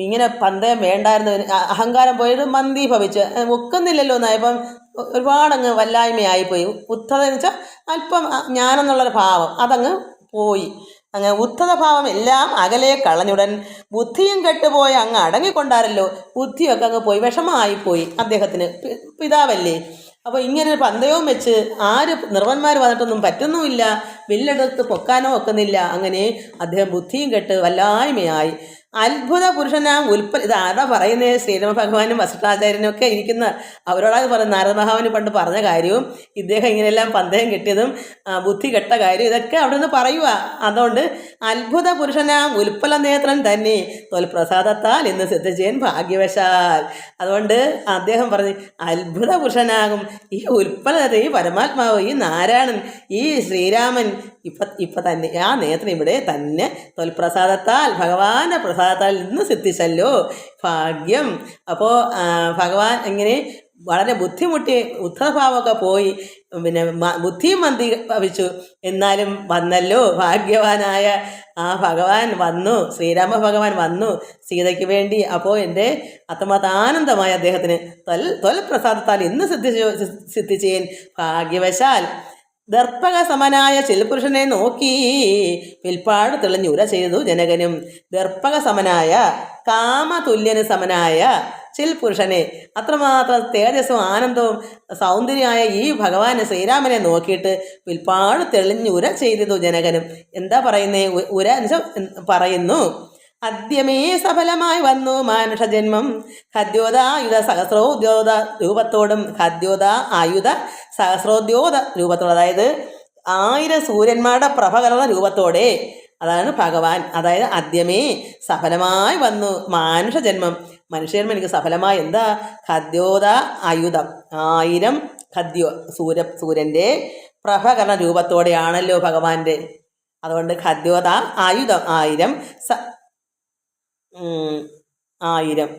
ഇങ്ങനെ പന്തയം വേണ്ടായിരുന്നു. അഹങ്കാരം പോയത് മന്ദി ഭവിച്ച് ഒക്കുന്നില്ലല്ലോ എന്നായപ്പം ഒരുപാടങ്ങ് വല്ലായ്മയായിപ്പോയി. ഉദ്ധത എന്ന് വെച്ചാൽ അല്പം ഞാനെന്നുള്ളൊരു ഭാവം. അതങ്ങ് പോയി. അങ്ങ് ഉദ്ധതഭാവം എല്ലാം അകലെ കളഞ്ഞുടൻ ബുദ്ധിയും കെട്ടുപോയി അങ്ങ് അടങ്ങിക്കൊണ്ടാരല്ലോ. ബുദ്ധിയൊക്കെ അങ്ങ് പോയി വിഷമമായിപ്പോയി അദ്ദേഹത്തിന്. പിതാവല്ലേ. അപ്പോൾ ഇങ്ങനെ ഒരു പന്തയവും വെച്ച് ആര് നിർവന്മാർ വന്നിട്ടൊന്നും പറ്റുന്നുമില്ല. വില്ലെടുത്ത് പൊക്കാനോ ഒക്കുന്നില്ല. അങ്ങനെ അദ്ദേഹം ബുദ്ധിയും കെട്ട് വല്ലായ്മയായി. അത്ഭുത പുരുഷനാം ഉൽപ്പ ഇത് ആരാ പറയുന്നത് ശ്രീരാമ ഭഗവാനും വസിഷ്ഠാചാര്യനും ഒക്കെ ഇരിക്കുന്ന അവരോടാണ് പറയുന്നത് നാരദ മഹാവിന് പണ്ട് പറഞ്ഞ കാര്യവും ഇദ്ദേഹം ഇങ്ങനെയെല്ലാം പന്തയം കിട്ടിയതും ബുദ്ധി കെട്ട കാര്യം ഇതൊക്കെ അവിടെ നിന്ന് പറയുക അതുകൊണ്ട് അത്ഭുത പുരുഷനാം ഉൽപ്പല നേത്രൻ തന്നെ തൊൽപ്രസാദത്താൽ ഇന്ന് സിദ്ധിച്ചേൻ ഭാഗ്യവശാൽ. അതുകൊണ്ട് അദ്ദേഹം പറഞ്ഞു അത്ഭുത പുരുഷനാകും ഈ ഉൽപ്പല ഈ പരമാത്മാവ് ഈ നാരായണൻ ഈ ശ്രീരാമൻ ഇപ്പം ഇപ്പം തന്നെ ആ നേത്രം ഇവിടെ തന്നെ തൊൽപ്രസാദത്താൽ ഭഗവാന്റെ പ്രസാദത്താൽ നിന്ന് സിദ്ധിച്ചല്ലോ. ഭാഗ്യം. അപ്പോൾ ഭഗവാൻ എങ്ങനെ വളരെ ബുദ്ധിമുട്ടി ഉദ്ധഭാവമൊക്കെ പോയി. പിന്നെ ബുദ്ധിയും മന്തി ഭവിച്ചു എന്നാലും വന്നല്ലോ. ഭാഗ്യവാനായ ആ ഭഗവാൻ വന്നു. ശ്രീരാമ ഭഗവാൻ വന്നു. സീതയ്ക്ക് വേണ്ടി അപ്പോൾ എന്റെ അത്മതാനന്ദമായ ആനന്ദമായ അദ്ദേഹത്തിന് തൊൽ തൊൽ പ്രസാദത്താൽ ഇന്ന് സിദ്ധിച്ചു സിദ്ധിച്ചേൻ ഭാഗ്യവശാൽ. ദർപ്പക സമനായ ശിൽപുരുഷനെ നോക്കി പിൽപ്പാട് തെളിഞ്ഞുര ചെയ്തു ജനകനും. ദർപ്പക സമനായ കാമതുല്യന് സമനായ ശിൽപുരുഷനെ അത്രമാത്രം തേജസ്സും ആനന്ദവും സൗന്ദര്യമായ ഈ ഭഗവാനെ ശ്രീരാമനെ നോക്കിയിട്ട് പിൽപ്പാട് തെളിഞ്ഞുര ചെയ്തു ജനകനും. എന്താ പറയുന്നേ? ഉര എന്ന് പറയുന്നു. അദ്യമേ സഫലമായി വന്നു മാനുഷജന്മം. ഖദ്യോത ആയുധ സഹസ്രോദ്യോത രൂപത്തോടും ഖദ്യോത ആയുധ സഹസ്രോദ്യോത രൂപത്തോടും. അതായത് ആയിരം സൂര്യന്മാരുടെ പ്രഭ കലർന്ന രൂപത്തോടെ അതാണ് ഭഗവാൻ. അതായത് ആദ്യമേ സഫലമായി വന്നു മാനുഷജന്മം. മനുഷ്യജന്മം എനിക്ക് സഫലമായി എന്താ? ഖദ്യോത ആയുധം ആയിരം ഖദ്യോ സൂര്യ സൂര്യന്റെ പ്രഭകരണ രൂപത്തോടെയാണല്ലോ ഭഗവാന്റെ. അതുകൊണ്ട് ഖദ്യോത ആയുധം ആയിരം സ ആയിരം.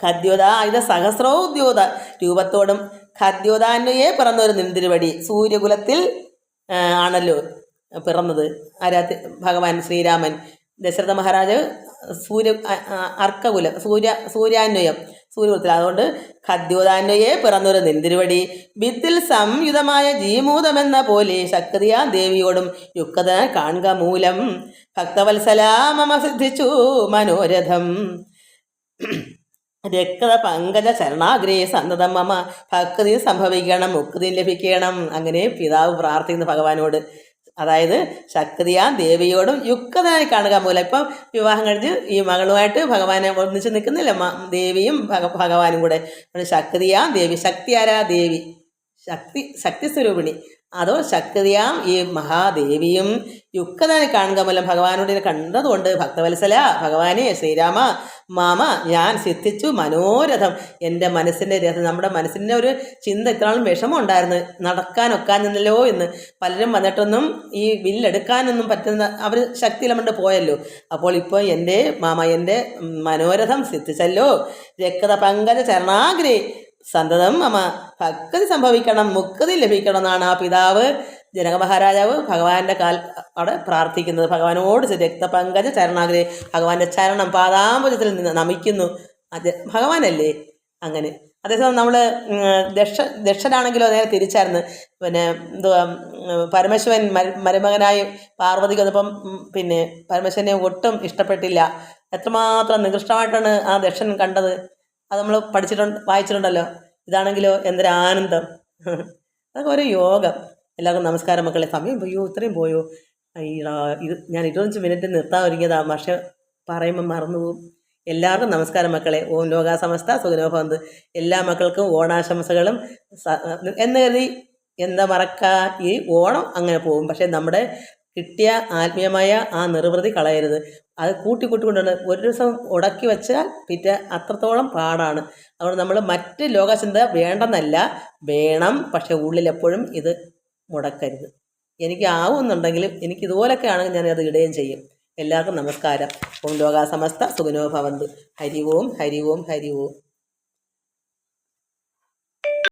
ഖദ്യോത ആയുധ സഹസ്രോദ്യോത രൂപത്തോടും ഖദ്യോതാന്വയെ പിറന്നൊരു നിന്തിരുവടി സൂര്യകുലത്തിൽ ആണല്ലോ പിറന്നത്. ആരാ ഭഗവാൻ ശ്രീരാമൻ ദശരഥ മഹാരാജ് സൂര്യ അർക്കകുലം സൂര്യ സൂര്യാന്വയം. സൂര്യകുലത്തിൽ അതുകൊണ്ട് ഖദ്യോതാന്വയെ പിറന്നൊരു നിന്തിരുവടി. വിത്തിൽ സംയുതമായ ജീമൂതമെന്ന പോലെ ശക്തിയാ ദേവിയോടും യുക്തത കാണുക മൂലം. ഭക്തവത്സലാ മമ സിദ്ധിച്ചു മനോരഥം. രക്ത പങ്കജ ചരണാഗ്രേ സന്തതം മമ. ഭക്തി സംഭവിക്കണം മുക്തി ലഭിക്കണം. അങ്ങനെ പിതാവ് പ്രാർത്ഥിക്കുന്നു ഭഗവാനോട്. അതായത് ശക്തിയാ ദേവിയോടും യുക്തനായി കാണുക മൂലം. ഇപ്പം വിവാഹം കഴിഞ്ഞ് ഈ മകളുമായിട്ട് ഭഗവാനെ ഒന്നിച്ച് നിൽക്കുന്നില്ല. ദേവിയും ഭഗ ഭഗവാനും കൂടെ. ശക്തിയാ ദേവി ശക്തി ദേവി. ശക്തി ശക്തി സ്വരൂപിണി അതോ ശക്തിയാം ഈ മഹാദേവിയും യുക്തനെ കാണുക മൂലം ഭഗവാനോട് ഇതിനെ കണ്ടതുകൊണ്ട് ഭക്തവത്സല ഭഗവാനെ ശ്രീരാമ മാമ ഞാൻ സിദ്ധിച്ചു മനോരഥം. എന്റെ മനസ്സിന്റെ രഥം നമ്മുടെ മനസ്സിന്റെ ഒരു ചിന്ത ഇത്രാളും വിഷമം ഉണ്ടായിരുന്നു നിന്നല്ലോ എന്ന്. പലരും വന്നിട്ടൊന്നും ഈ വില്ലെടുക്കാനൊന്നും പറ്റുന്ന അവർ ശക്തിയിലമണ്ട് പോയല്ലോ. അപ്പോൾ ഇപ്പോൾ എന്റെ മാമ എന്റെ മനോരഥം സിദ്ധിച്ചല്ലോ. രക്തപങ്കജ പങ്കജ ചരണാഗ്രേ സന്തതം മമ ഭക്തി സംഭവിക്കണം മുക്തി ലഭിക്കണം എന്നാണ് ആ പിതാവ്. ജനക മഹാരാജാവ് ഭഗവാന്റെ കാൽ അവിടെ പ്രാർത്ഥിക്കുന്നത്. ഭഗവാനോട് രക്തപങ്കജ ചരണാഗ്രഹി ഭഗവാന്റെ ചരണം പാതാമ്പുജത്തിൽ നിന്ന് നമിക്കുന്നു. അത് ഭഗവാനല്ലേ? അങ്ങനെ. അതേസമയം നമ്മൾ ദക്ഷ ദക്ഷനാണെങ്കിലോ നേരെ തിരിച്ചായിരുന്നു. പിന്നെ എന്തുവാ പരമശിവൻ മരു- മരുമകനായി പാർവതിക്ക് വന്നപ്പം പിന്നെ പരമശിവനെ ഒട്ടും ഇഷ്ടപ്പെട്ടില്ല. എത്രമാത്രം നികൃഷ്ടമായിട്ടാണ് ആ ദക്ഷൻ കണ്ടത്. അത് നമ്മൾ പഠിച്ചിട്ടുണ്ട് വായിച്ചിട്ടുണ്ടല്ലോ. ഇതാണെങ്കിലോ എന്തൊരു ആനന്ദം. അതൊക്കെ ഒരു യോഗം. എല്ലാവർക്കും നമസ്കാരം മക്കളെ. സമയം പോയോ? ഇത്രയും പോയോ? ഇത് ഞാൻ ഇരുപത്തഞ്ച് മിനിറ്റ് നിർത്താൻ ഒരുങ്ങിയതാ പക്ഷെ പറയുമ്പോൾ മറന്നുപോകും എല്ലാവർക്കും നമസ്കാരം മക്കളെ. ഓം ലോകാസമസ്ത സുഖനോഭവന്ത് എല്ലാ മക്കൾക്കും ഓണാശംസകളും. എന്ന് കരുതി എന്താ മറക്കാ? ഈ ഓണം അങ്ങനെ പോകും. പക്ഷേ നമ്മുടെ കിട്ടിയ ആത്മീയമായ ആ നിർവൃതി കളയരുത്. അത് കൂട്ടി കൂട്ടി ഒരു ദിവസം ഉടക്കി വെച്ചാൽ പിറ്റേ അത്രത്തോളം പാടാണ്. അതുകൊണ്ട് നമ്മൾ മറ്റ് ലോകചിന്ത വേണ്ടെന്നല്ല വേണം പക്ഷേ ഉള്ളിൽ എപ്പോഴും ഇത് മുടക്കരുത്. എനിക്ക് ആവുന്നുണ്ടെങ്കിലും എനിക്ക് ഇതുപോലൊക്കെ ആണെങ്കിൽ ഞാൻ അത് ഇടുകയും ചെയ്യും. എല്ലാവർക്കും നമസ്കാരം. ഓം ലോകാസമസ്ത സുഖനോ ഭവന്തു. ഹരി ഓം ഹരി ഓം ഹരി ഓം.